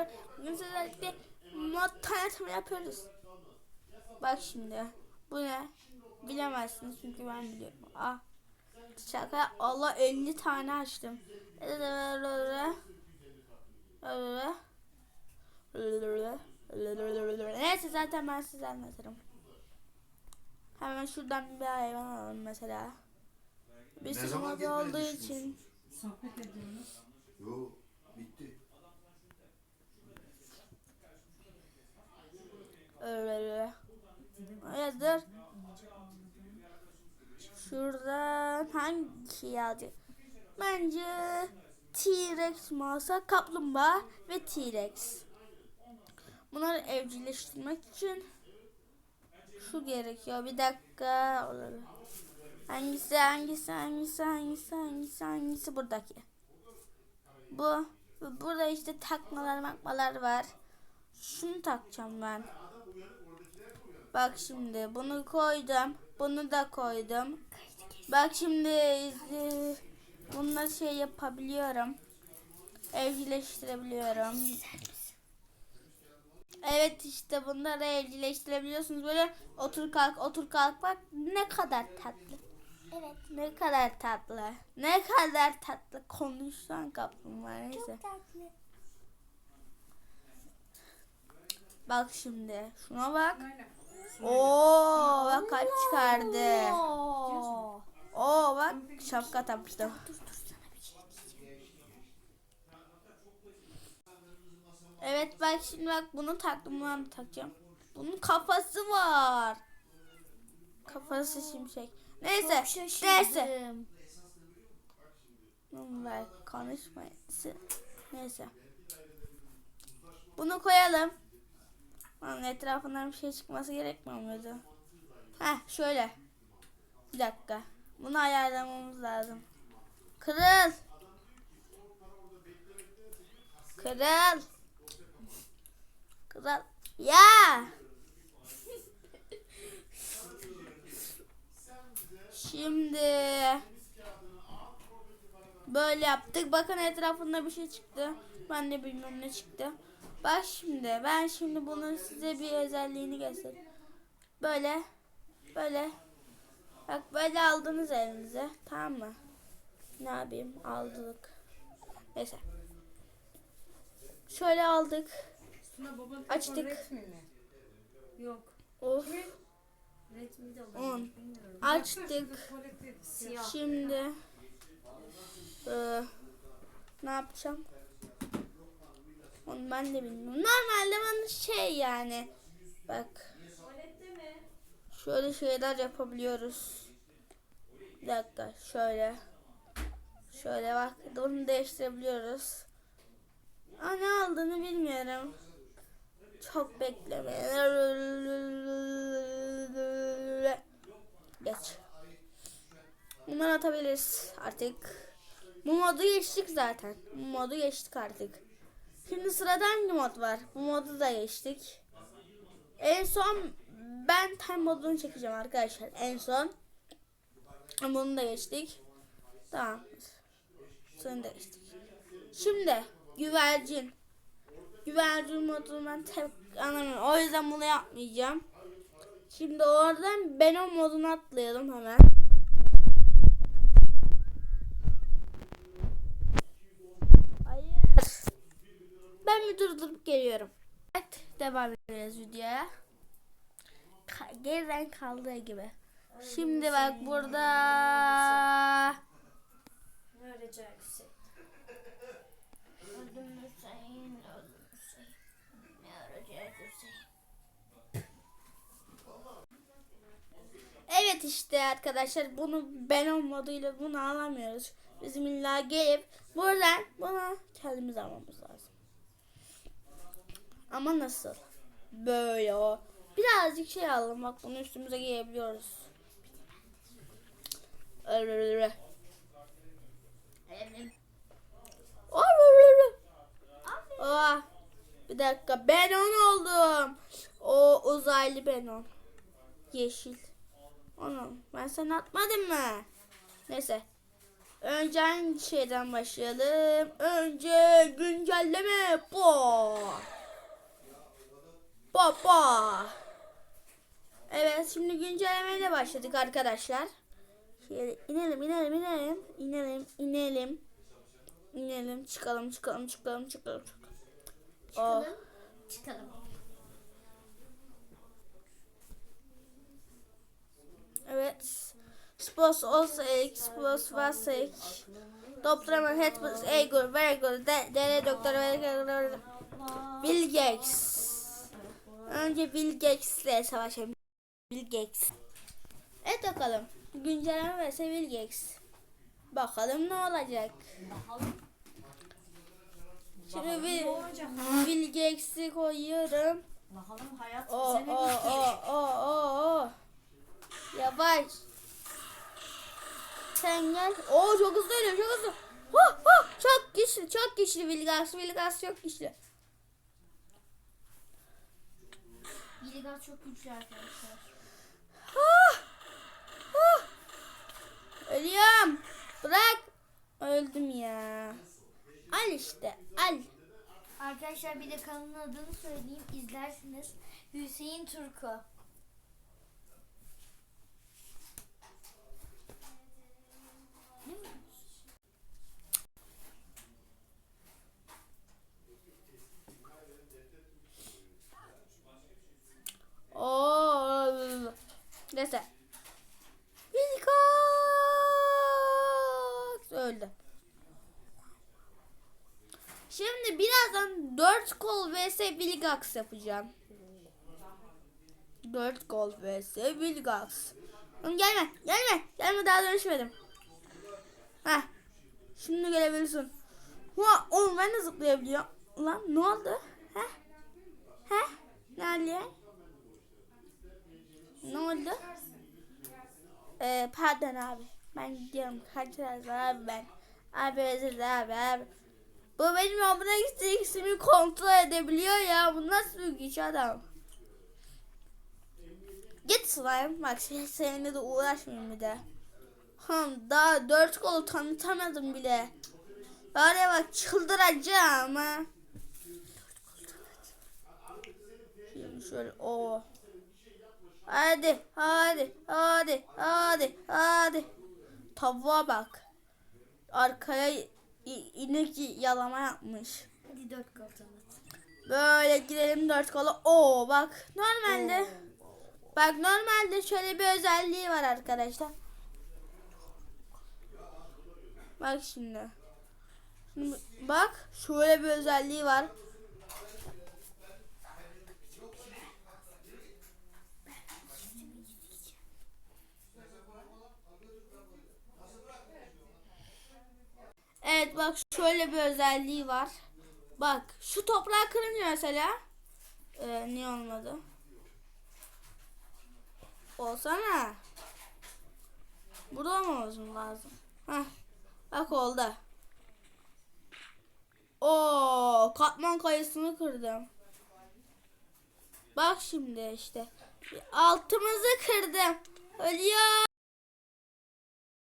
arkadaşlar. Bugün sizlerle mod tanıtımı yapıyoruz. Bak şimdi. Bu ne? Bilemezsiniz çünkü ben biliyorum. Ah. Şaka. Allah 50 tane açtım. Neyse zaten ben size anlatırım. Hemen şuradan bir hayvan alalım mesela. Bir gitmeyi olduğu için. Sohbet ediyoruz. Yo bitti. Öyle. Evet dur. Şuradan hangi şey alacak? Bence T-Rex mi alsak? Kaplumbağa ve T-Rex. Bunları evcilleştirmek için şu gerekiyor. Bir dakika. Olabilir. Hangisi hangisi hangisi hangisi hangisi hangisi buradaki. Bu. Bu- Burada işte takmalar makmalar var. Şunu takacağım ben. Bak şimdi bunu koydum. Bunu da koydum. Bak şimdi e, bunları şey yapabiliyorum. Evcilleştirebiliyorum. Evet işte bunları evcilleştirebiliyorsunuz. Böyle otur kalk otur kalk bak ne kadar tatlı. Evet. Ne kadar tatlı. Ne kadar tatlı konuşsan kaplumbağa neyse. Çok tatlı. Bak şimdi şuna bak. Oo bak kalp çıkardı. Oo. Bak şapka taktı. Evet bak şimdi bak bunu taktım bunu takacağım. Bunun kafası var. Kafası şimşek. Neyse. Neyse. Bak konuşmayın. Neyse. Bunu koyalım. Onun etrafından bir şey çıkması gerekmiyor muydu? Heh şöyle. Bir dakika. Bunu ayarlamamız lazım. Kırıl. Kırıl. Kırıl. Ya. Şimdi böyle yaptık. Bakın etrafında bir şey çıktı. Ben de bilmiyorum ne çıktı. Bak şimdi ben şimdi bunun size bir özelliğini göstereyim. Böyle böyle bak böyle aldınız elinize tamam mı? Ne yapayım aldık. Neyse. Şöyle aldık. Açtık. Yok. Of. On. Açtık. Şimdi eee, ne yapacağım? Onu ben de bilmiyorum. Normalde bana şey yani bak şöyle şeyler yapabiliyoruz. Bir dakika şöyle şöyle bak bunu değiştirebiliyoruz. Ama ne aldığını bilmiyorum. Çok bekleme. Geç. Bunları atabiliriz artık. Bu modu geçtik zaten. Bu modu geçtik artık. Şimdi sırada hangi mod var? Bu modu da geçtik. En son ben time modunu çekeceğim arkadaşlar. En son. Bunu da geçtik. Tamam. Sonra da geçtik. Şimdi güvercin. Güvercin modunu ben tek anlamıyorum. O yüzden bunu yapmayacağım. Şimdi oradan Venom moduna atlayalım hemen. Hayır. Ben bir durdurup geliyorum. Evet, devam ediyoruz videoya. Geriden kaldığı gibi. Şimdi bak burada Ne öleceksin? Öldüm Hüseyin, öldüm Hüseyin. Ne ölecek Hüseyin? Evet işte arkadaşlar bunu Venom moduyla bunu alamıyoruz. Bizim illa gelip buradan bunu kendimiz almamız lazım. Ama nasıl? Böyle o. Birazcık şey alalım bak bunu üstümüze giyebiliyoruz. Öyle. Aa, bir dakika ben on oldum. O uzaylı ben on. Yeşil. Onu ben sana atmadım mı? Neyse. Önce hangi şeyden başlayalım? Önce güncelleme. Bo. Bo bo. Evet şimdi güncellemeyle başladık arkadaşlar. Şöyle inelim inelim inelim. İnelim inelim. İnelim çıkalım çıkalım çıkalım çıkalım. Oh. Çıkalım. Çıkalım. Evet. Spos olsa ek, spos varsa ek. A good, very good. De, dere doktor, very good. Bill Gates. Önce Bill Gates'le savaşalım. Bill Gates. Evet bakalım. Güncelleme verse Bill Gates. Bakalım ne olacak. Şimdi Bill, Bill Gates'i koyuyorum. Bakalım hayat O bize ne o o o o o. Yavaş. Sen gel. Oo çok hızlı ölüyor çok hızlı. Ha, ha, çok güçlü çok güçlü Vilgas. Vilgas çok güçlü. Bilgaz çok güçlü arkadaşlar. Ha, ha. Ölüyorum. Bırak. Öldüm ya. Al işte al. Arkadaşlar bir de kanalın adını söyleyeyim izlersiniz. Hüseyin Turku. Oo. Neyse. Birazdan 4 kol vs Vilgax yapacağım. 4 kol vs Vilgax. Gelme, gelme, gelme daha dönüşmedim. Heh. Şimdi gelebilirsin. Ha, oğlum ben de zıplayabiliyorum. Lan ne oldu? Heh. Heh. Ne oluyor? Ne oldu? Ee, pardon abi. Ben gidiyorum. Kaçırız abi ben. Abi özür abi abi. Bu benim abone ismi kontrol edebiliyor ya. Bu nasıl bir güç adam? Git slime. Bak sen- seninle de uğraşmayayım bir de. Hım daha dört kolu tanıtamadım bile. Var ya bak çıldıracağım ha. Şimdi şöyle o. Hadi, hadi, hadi, hadi, hadi. Tavuğa bak. Arkaya inek yalama yapmış. Hadi dört kol. Böyle girelim dört kola. Oo bak normalde. Bak normalde şöyle bir özelliği var arkadaşlar. Bak şimdi. Şimdi bak şöyle bir özelliği var. Evet bak şöyle bir özelliği var. Bak şu toprağı kırınca mesela ee, niye olmadı? Olsana. Burada olmamız lazım? Heh. Bak oldu. Oo, katman kayısını kırdım. Bak şimdi işte. Altımızı kırdım. Ölüyor.